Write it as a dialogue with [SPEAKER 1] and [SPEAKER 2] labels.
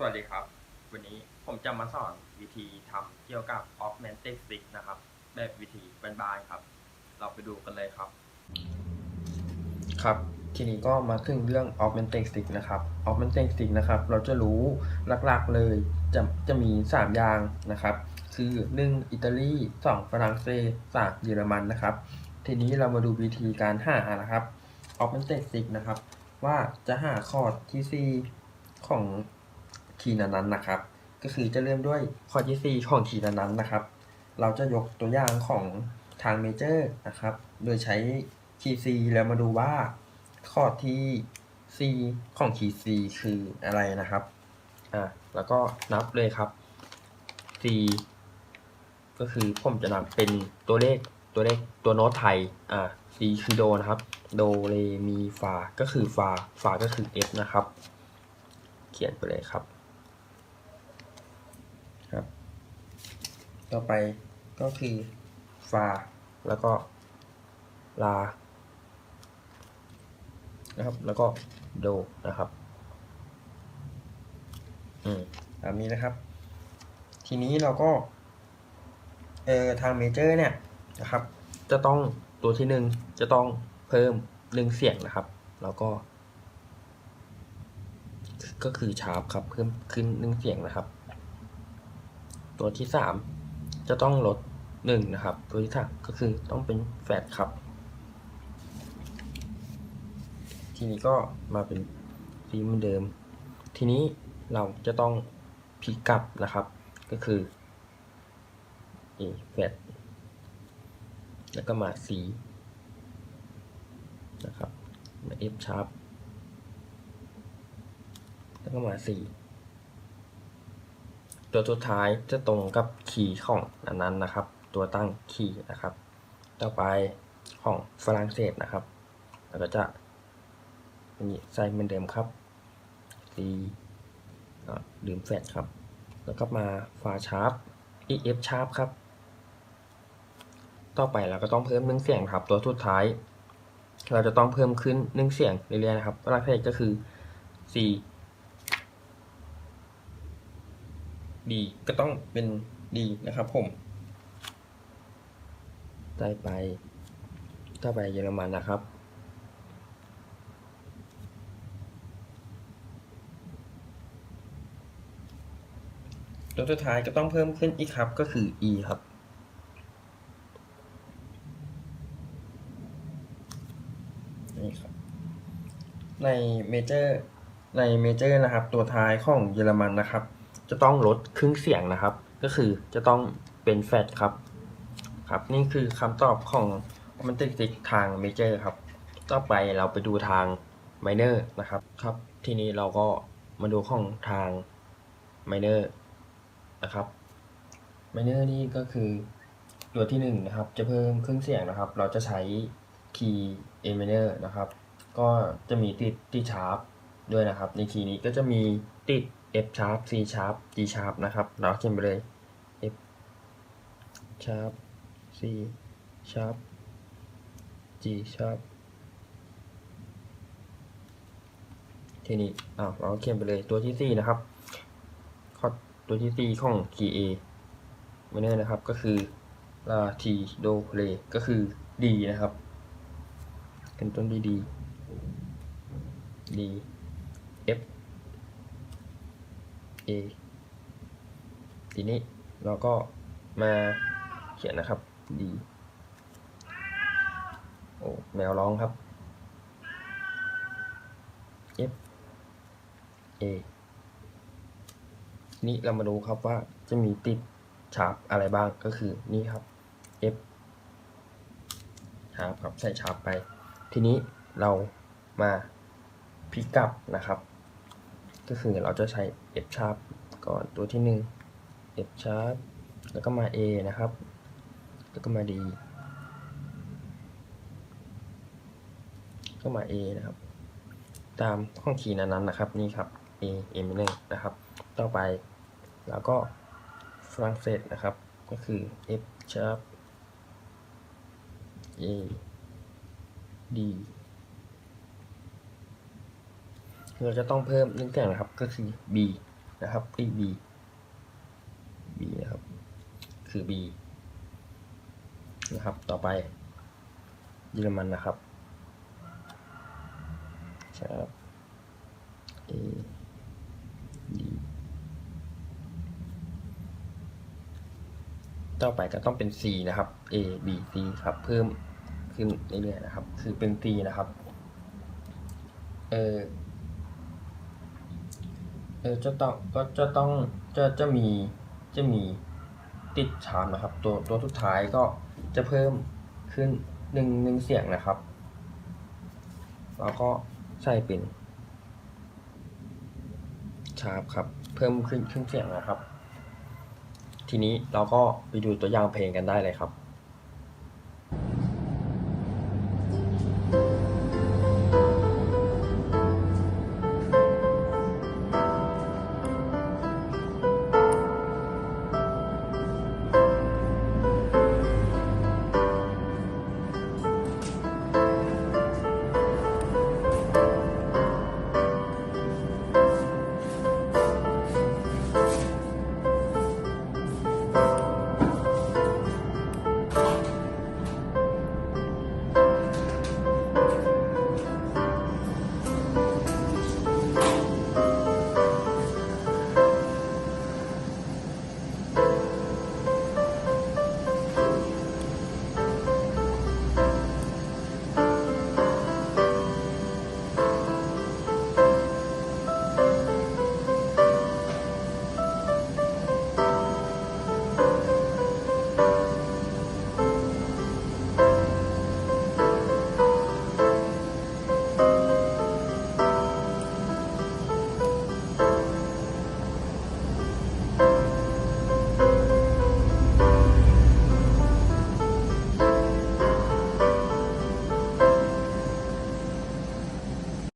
[SPEAKER 1] สวัสดีครับ วันนี้ผมจะมาสอนวิธีทำเกี่ยวกับ augmented stick นะครับ แบบวิธีบ้านๆครับ เราไปดูกันเลยครับ
[SPEAKER 2] ครับ ทีนี้ก็มาถึงเรื่อง augmented stick นะครับ augmented stick นะครับ เราจะรู้หลักๆเลยจะจะมี 3 อย่างนะครับ คือ 1 อิตาลี 2 ฝรั่งเศส 3 เยอรมันนะครับ ทีนี้เรามาดูวิธีการหานะครับ augmented stick นะครับ ว่าจะหาคอร์ดที่ 4 ของ คีย์นั้นๆนะครับ ก็คือจะเริ่มด้วยคอร์ดที่4ของคีย์นั้นๆนะครับ เราจะยกตัวอย่างของทางเมเจอร์นะครับ โดยใช้คีย์ C แล้วมาดูว่าคอร์ดที่ C ของคีย์ C คืออะไรนะครับ อะ แล้วก็นับเลยครับ C ก็คือผมจะนับเป็นตัวเลขตัวเลขตัวโน้ตไทย อ่า C คือโดนะครับ โดเรมีฟา ก็คือฟา ฟาก็คือ F นะครับ เขียนไปเลยครับ ต่อไปก็คือฟาแล้วก็ลานะครับ แล้วก็โดนะครับอืมแบบนี้นะครับ ทีนี้เราก็เอ่อทางเมเจอร์เนี่ยนะครับ จะต้องตัวที่หนึ่งจะต้องเพิ่มหนึ่งเสียงนะครับ แล้วก็ ก็คือชาร์ปครับเพิ่มขึ้นหนึ่งเสียงนะครับ ตัวที่สาม จะต้องลดหนึ่งนะครับ ตัวที่สามก็คือต้องเป็นแฟดครับ ทีนี้ก็มาเป็นฟีเหมือนเดิม ทีนี้เราจะต้องพลิกกลับนะครับ ก็คือเอแฟดแล้วก็มา C นะครับมา F sharp แล้วก็มา C ตัวสุดท้ายจะตรงกับคีย์ของอันนั้นนะครับ ตัวตั้งคีย์นะครับ ต่อไปของฝรั่งเศสนะครับ แล้วก็จะนี่ใส่เหมือนเดิมครับ C อะลืมแฟดครับ แล้วก็มาฟาชาร์ป EF ชาร์ปครับ ต่อไปเราก็ต้องเพิ่มหนึ่งเสียงครับ ตัวสุดท้าย เราจะต้องเพิ่มขึ้นหนึ่งเสียงเรื่อยๆนะครับฝรั่งเศสก็คือ C D ก็ต้องเป็น D นะครับผมได้ไปต่อไปเยอรมันนะครับ ตัวสุดท้ายก็ต้องเพิ่มขึ้นอีกครับก็คือ E ครับ นี่ครับ ในเมเจอร์ในเมเจอร์นะครับ ตัวท้ายของเยอรมันนะครับ จะต้องลดครึ่งเสียงนะครับ ก็คือจะต้องเป็นแฟดครับ ครับ นี่คือคำตอบของมันติติกทางเมเจอร์ครับ ต่อไปเราไปดูทางไมเนอร์นะครับ ครับ ทีนี้เราก็มาดูของทางไมเนอร์นะครับไมเนอร์นี่ก็คือตัวที่หนึ่งนะครับ จะเพิ่มครึ่งเสียงนะครับ เราจะใช้คีย์ A minor นะครับ ก็จะมีติดที่ชาร์ปด้วยนะครับ ในคีย์นี้ก็จะมีติด F sharp C sharp G sharp นะครับ เราเขียนไปเลย F sharp C sharp G sharp ทีนี้อ้าวเราเขียนไปเลยตัวที่ 4 นะครับข้อตัวที่ 4 ของ key A minor นะครับก็คือลา T Do Re ก็คือ D นะครับเป็นต้น D D D F A ทีนี้เราก็มาเขียนนะครับ D โอ้แมวร้องครับ F A นี่เรามาดูครับว่าจะมีติดชาร์ปอะไรบ้างก็คือนี่ครับ F ชาร์ปครับใส่ชาร์ปไป ทีนี้เรามาพลิกกลับนะครับ ก็คือเราจะใช้ F sharp ก่อนตัวที่หนึ่ง F sharp แล้วก็มา A นะครับ แล้วก็มา D ก็มา A นะครับ ตามห้องคีย์นั้นๆนะครับนี่ครับ A A minor นะครับ ต่อไปแล้วก็ฝรั่งเศสนะครับ ก็คือ F sharp A D เราจะต้องเพิ่มนึ่งเสียงนะครับก็คือ B นะครับเอ้ B B นะครับคือ B นะครับต่อไปเยอรมันนะครับใช่ครับ A D ต่อไปก็ต้องเป็น C นะครับ A B C ครับเพิ่มขึ้นเรื่อยๆนะครับ คือเป็น C นะครับเออ เออจะต้องก็จะต้องจะจะมีจะมีติดชามนะครับ ตัวตัวสุดท้ายก็จะเพิ่มขึ้นหนึ่งหนึ่งเสียงนะครับแล้วก็ใส่เป็นชาร์ปครับ เพิ่มขึ้นครึ่งเสียงนะครับ ทีนี้เราก็ไปดูตัวอย่างเพลงกันได้เลยครับ